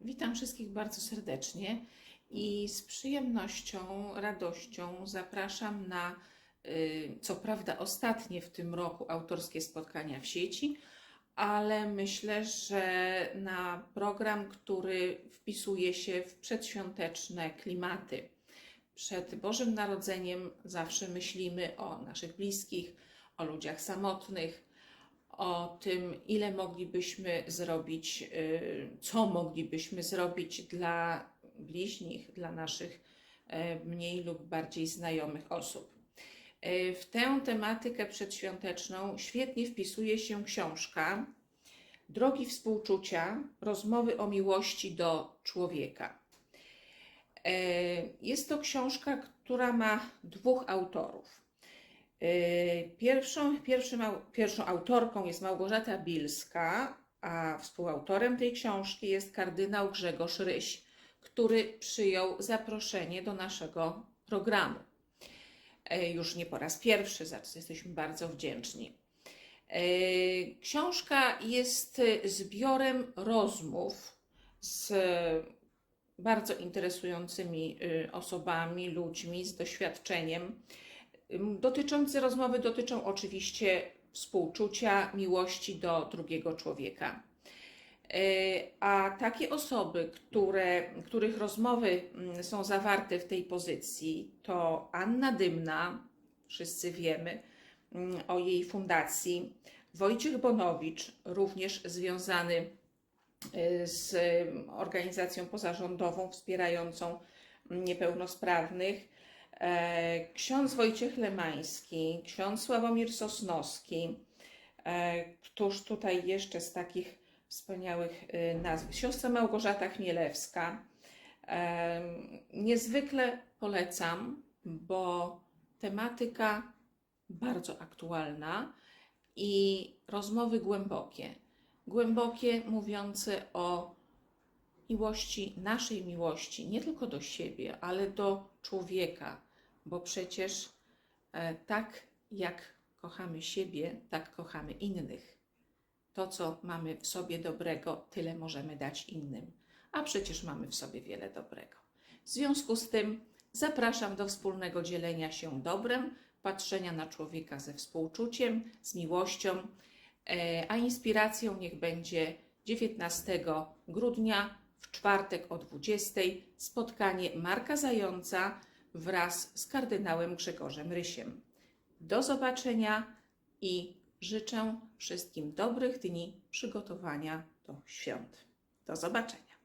Witam wszystkich bardzo serdecznie i z przyjemnością, radością zapraszam na, y, co prawda ostatnie w tym roku autorskie spotkania w sieci, ale myślę, że na program, który wpisuje się w przedświąteczne klimaty. Przed Bożym Narodzeniem zawsze myślimy o naszych bliskich, o ludziach samotnych, o tym, ile moglibyśmy zrobić, y, co moglibyśmy zrobić dla bliźnich, dla naszych e, mniej lub bardziej znajomych osób. E, W tę tematykę przedświąteczną świetnie wpisuje się książka Drogi współczucia rozmowy o miłości do człowieka. Jest to książka, która ma dwóch autorów. E, Pierwszą, pierwszym, pierwszą autorką jest Małgorzata Bilska, a współautorem tej książki jest kardynał Grzegorz Ryś, który przyjął zaproszenie do naszego programu. E, Już nie po raz pierwszy, za co jesteśmy bardzo wdzięczni. E, Książka jest zbiorem rozmów z bardzo interesującymi y, osobami, ludźmi z doświadczeniem. Dotyczące rozmowy dotyczą oczywiście współczucia, miłości do drugiego człowieka. Y, A takie osoby, które, których rozmowy mm, są zawarte w tej pozycji, to Anna Dymna, wszyscy wiemy mm, o jej fundacji, Wojciech Bonowicz, również związany y, z y, organizacją pozarządową wspierającą niepełnosprawnych, ksiądz Wojciech Lemański, ksiądz Sławomir Sosnowski, e, któż tutaj jeszcze z takich wspaniałych y, nazw, siostra Małgorzata Chmielewska. E, Niezwykle polecam, bo tematyka bardzo aktualna i rozmowy głębokie. Głębokie, mówiące o miłości, naszej miłości, nie tylko do siebie, ale do człowieka, bo przecież e, tak jak kochamy siebie, tak kochamy innych. To, co mamy w sobie dobrego, tyle możemy dać innym, a przecież mamy w sobie wiele dobrego. W związku z tym zapraszam do wspólnego dzielenia się dobrem, patrzenia na człowieka ze współczuciem, z miłością, e, a inspiracją niech będzie 19 grudnia w czwartek o 20 spotkanie Marka Zająca wraz z kardynałem Grzegorzem Rysiem. Do zobaczenia i życzę wszystkim dobrych dni przygotowania do świąt. Do zobaczenia.